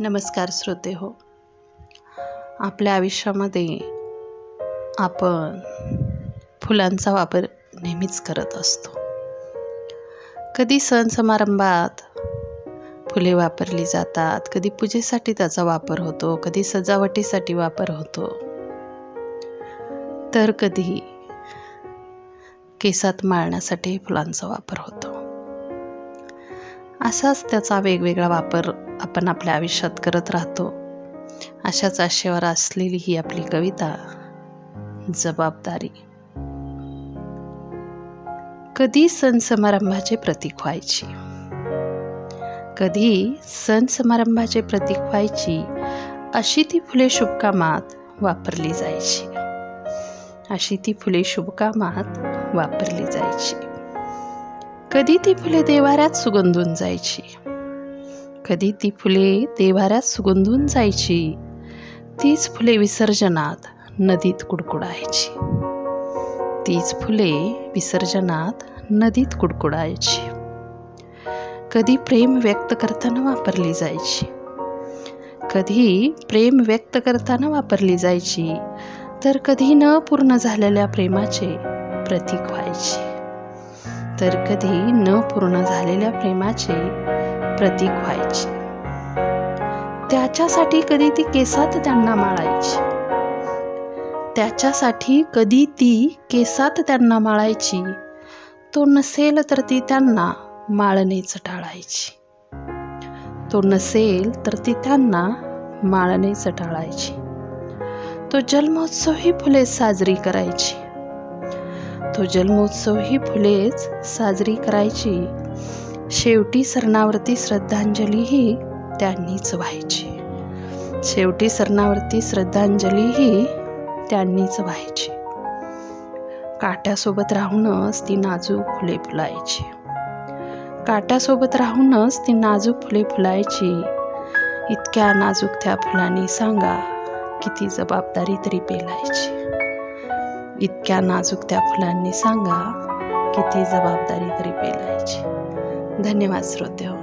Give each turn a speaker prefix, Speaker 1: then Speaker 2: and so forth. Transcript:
Speaker 1: नमस्कार श्रोते हो. आपल्या आयुष्यामध्ये आपण फुलांचा वापर नेहमीच करत असतो. कधी सण समारंभात फुले वापरली जातात कधी पूजेसाठी त्याचा वापर होतो कधी सजावटीसाठी वापर होतो. तर कधी केसात माळण्यासाठी फुलांचा वापर होतो. असाच त्याचा वेगवेगळा वापर आपण आपल्या आयुष्यात करत राहतो. अशाच आशेवर असलेली ही आपली कविता जबाबदारी. कधी सण समारंभाचे प्रतीक व्हायची? कधी सण समारंभाचे प्रतीक व्हायची अशी ती फुले शुभकामात वापरली जायची. अशी ती फुले शुभकामात वापरली जायची. कधी ती फुले देवाऱ्यात सुगंधून जायची? कधी ती फुले देवाऱ्यात सुगंधून जायची? तीच फुले विसर्जनात नदीत कुडकुडायची. तीच फुले विसर्जनात नदीत कुडकुडायची. कधी प्रेम व्यक्त करताना वापरली जायची? कधी प्रेम व्यक्त करताना वापरली जायची? तर कधी न पूर्ण झालेल्या प्रेमाचे प्रतीक व्हायचे. तर कधी न पूर्ण झालेल्या प्रेमाचे प्रतीक व्हायचे. त्याच्यासाठी कधी ती केसात त्यांना माळायची. त्याच्यासाठी कधी ती केसात त्यांना माळायची. तो नसेल तर ती त्यांना माळणेच टाळायची. तो नसेल तर ती त्यांना माळणेच टाळायची. तो जन्मोत्सवही फुले साजरी करायची. तो जन्मोत्सव ही फुलेच साजरी करायची. शेवटी सरणावरती श्रद्धांजलीही त्यांनीच व्हायची. शेवटी सरणावरती श्रद्धांजलीही त्यांनीच व्हायची. काट्यासोबत राहूनच ती नाजूक फुले फुलायची. काट्यासोबत राहूनच ती नाजूक फुले फुलायची. इतक्या नाजूक त्या फुलांनी सांगा किती जबाबदारी तरी पेलायची. इतक्या नाजूक त्या फुलांनी सांगा किती जबाबदारी तरी पेलायची. धन्यवाद श्रोते हो.